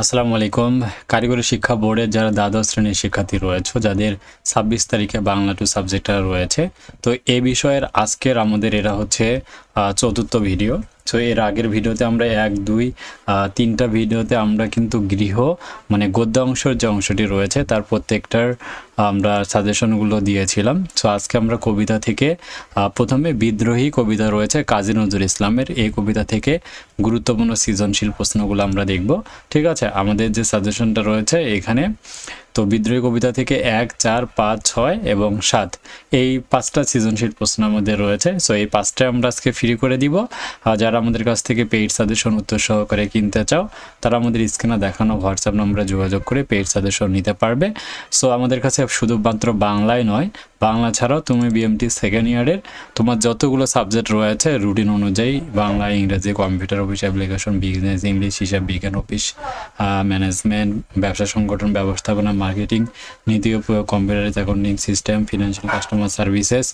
আসসালামু আলাইকুম। কারিগরি শিক্ষা বোর্ডের যারা দ্বাদশ শ্রেণির শিক্ষার্থী রয়েছে, যাদের ছাব্বিশ তারিখে বাংলা টু সাবজেক্টটা রয়েছে, তো এ বিষয়ের আজকের আমাদের এরা হচ্ছে চতুর্থ ভিডিও। তো এর আগের ভিডিওতে আমরা এক, দুই তিনটা ভিডিওতে আমরা কিন্তু গৃহ মানে গদ্য গদ্যাংশের যে অংশটি রয়েছে তার প্রত্যেকটার আমরা সাজেশনগুলো দিয়েছিলাম। তো আজকে আমরা কবিতা থেকে প্রথমে বিদ্রোহী কবিতা রয়েছে কাজী নজরুল ইসলামের। এই কবিতা থেকে গুরুত্বপূর্ণ সৃজনশীল প্রশ্নগুলো আমরা দেখব। ঠিক আছে? আমাদের যে সাজেশনটা রয়েছে এখানে তো বিদ্রোহী কবিতা থেকে এক, চার, পাঁচ, ছয় এবং সাত। এই পাঁচটা সৃজনশীল প্রশ্ন আমাদের রয়েছে। সো এই পাঁচটা আমরা আজকে ফ্রি করে দিব। আর যারা আমাদের কাছ থেকে পেইড সাজেশন উত্তর সহকারে কিনতে চাও, তারা আমাদের স্ক্রিনে দেখানো হোয়াটসঅ্যাপ নম্বরে যোগাযোগ করে পেইড সাজেশন নিতে পারবে। সো আমাদের কাছে শুধুমাত্র বাংলায় নয়, বাংলা ছাড়াও তুমি বিএমটি সেকেন্ড ইয়ারের তোমার যতগুলো সাবজেক্ট রয়েছে রুটিন অনুযায়ী Bangla, Ingreji computer office application business English হিসাব বিজ্ঞান অফিস ম্যানেজমেন্ট ব্যবসা সংগঠন, ব্যবস্থাপনা মার্কেটিং নীতি ও computer accounting system financial customer services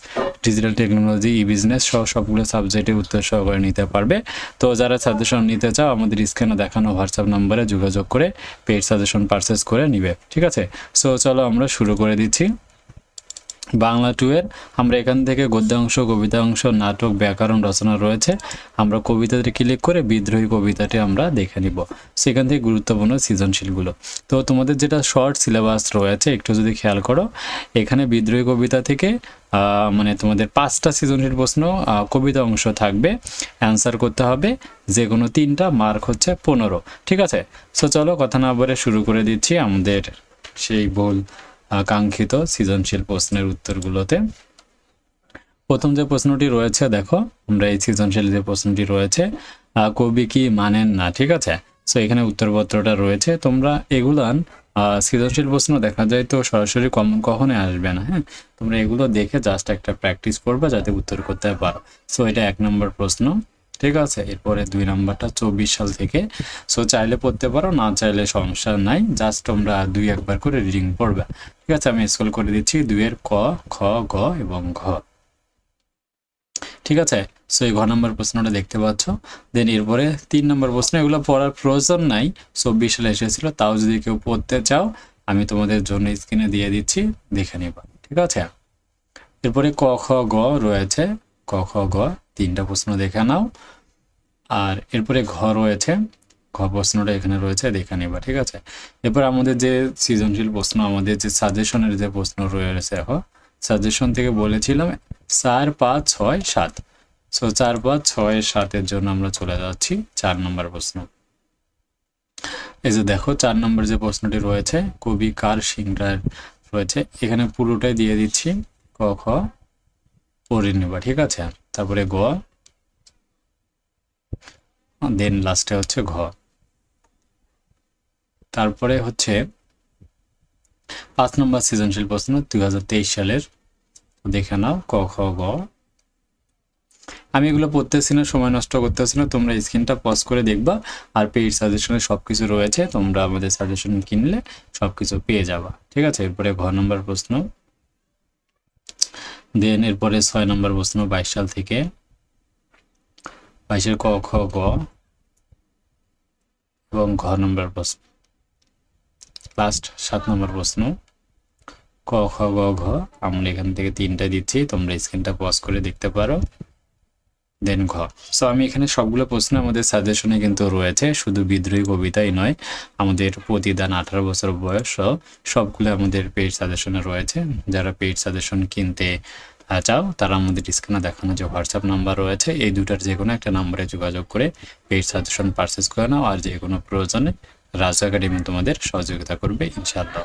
digital technology E business সহ সবগুলো সাবজেক্টে উত্তর সহকারে নিতে পারবে। তো যারা সাজেশন নিতে চাও, আমাদের স্ক্রিনে দেখানো হোয়াটসঅ্যাপ নম্বরে যোগাযোগ করে পেড সাজেশন পারচেস করে নিবে। ঠিক আছে? সো চলো আমরা শুরু করে দিচ্ছি। বাংলা টুয়ের আমরা এখান থেকে গদ্যাংশ কবিতা অংশ নাটক, ব্যাকরণ রচনা রয়েছে। আমরা কবিতাতে ক্লিক করে বিদ্রোহী কবিতাটি আমরা দেখে নিব। সেখান থেকে গুরুত্বপূর্ণ সৃজনশীলগুলো। তো তোমাদের যেটা শর্ট সিলেবাস রয়েছে, একটু যদি খেয়াল করো, এখানে বিদ্রোহী কবিতা থেকে মানে তোমাদের পাঁচটা সৃজনশীল প্রশ্ন কবিতা অংশ থাকবে। অ্যান্সার করতে হবে যে কোনো তিনটা মার্ক হচ্ছে পনেরো। ঠিক আছে? সো চলো কথা না বলে শুরু করে দিচ্ছি আমাদের সেই বল কাঙ্ক্ষিত সৃজনশীল প্রশ্নের উত্তরগুলোতে। প্রথম যে প্রশ্নটি রয়েছে, দেখো, আমরা এই সৃজনশীল যে প্রশ্নটি রয়েছে কবি কি মানেন না, ঠিক আছে? সো এখানে উত্তরপত্রটা রয়েছে। তোমরা এগুলান সৃজনশীল প্রশ্ন দেখা যায় তো সরাসরি কমন কখনোই আসবে না হ্যাঁ? তোমরা এগুলো দেখে জাস্ট একটা প্র্যাকটিস করবে যাতে উত্তর করতে পারো। সো এটা এক নম্বর প্রশ্ন। ঠিক আছে, এরপরে দুই নাম্বারটা চব্বিশ সাল থেকে। সো চাইলে পড়তে পারো, না চাইলে সমস্যা নাই জাস্ট তোমরা দুই একবার করে রিডিং পড়বে। ঠিক আছে, আমি স্কুল করে দিচ্ছি, দুইয়ের ক, খ, গ এবং ঘ। ঠিক আছে সো এই ঘ নম্বর প্রশ্নটা দেখতে পাচ্ছ। দেন এরপরে তিন নম্বর প্রশ্ন, এগুলো পড়ার প্রয়োজন নাই। চব্বিশ সালে এসেছিল, তাও যদি কেউ পড়তে চাও, আমি তোমাদের জন্য স্ক্রিনে দিয়ে দিচ্ছি, দেখে নিবা। ঠিক আছে? এরপরে ক, খ, গ রয়েছে। ক, খ, গ। তিনটা প্রশ্ন দেখে নাও। আর এরপরে ঘ রয়েছে। ঘ প্রশ্নটা এখানে রয়েছে, দেখে নিবা, ঠিক আছে? এরপর আমাদের যে সৃজনশীল প্রশ্ন, আমাদের যে সাজেশনের যে প্রশ্ন রয়েছে এখন সাজেশন থেকে বলেছিলাম চার পাঁচ ছয় সাত। সো চার পাঁচ ছয় সাতের জন্য আমরা চলে যাচ্ছি চার নম্বর প্রশ্ন। এই যে দেখো, চার নম্বর যে প্রশ্নটি রয়েছে, কবি কার সিংরার রয়েছে? এখানে পুরোটাই দিয়ে দিচ্ছি। ক, খ পড়ে নেবা, ঠিক আছে? তারপরে গ। দেন লাস্টে হচ্ছে ঘ। তারপরে হচ্ছে পাঁচ নম্বর সৃজনশীল প্রশ্ন, দুই হাজার তেইশ সালের। দেখে নাও, ক, খ, গ। আমি এগুলো পড়তেছি না, সময় নষ্ট করতেছি না, তোমরা স্ক্রিনটা পজ করে দেখবা, আর পেইড সাজেশনে সব কিছু রয়েছে, তোমরা আমাদের সাজেশন কিনলে সব কিছু পেয়ে যাবা, ঠিক আছে? এরপরে ঘ নম্বর প্রশ্ন। দেন এরপরে ছয় নম্বর প্রশ্ন বাইশ সাল থেকে। বাইশের ক, খ, গ এবং ঘ নম্বর প্রশ্ন লাস্ট সাত নম্বর প্রশ্ন ক, খ, গ, ঘ। আমরা এখান থেকে তিনটা দিচ্ছি, তোমরা স্ক্রিনটা পজ করে দেখতে পারো। দেন ঘ। সো আমি এখানে সবগুলো প্রশ্ন আমাদের সাজেশনে কিন্তু রয়েছে। শুধু বিদ্রোহী কবিতাই নয়, আমাদের প্রতিদান আঠারো বছর বয়স সবগুলো আমাদের পেইড সাজেশনে রয়েছে। যারা পেইড সাজেশন কিনতে চাও, তারা আমাদের স্ক্রিনে দেখানো যে হোয়াটসঅ্যাপ নাম্বার রয়েছে, এই দুটার যে কোনো একটা নাম্বারে যোগাযোগ করে পেইড সাজেশন পারচেস করে নাও। আর যে কোনো প্রয়োজনে রাজু একাডেমি তোমাদের সহযোগিতা করবে, ইনশাআল্লাহ।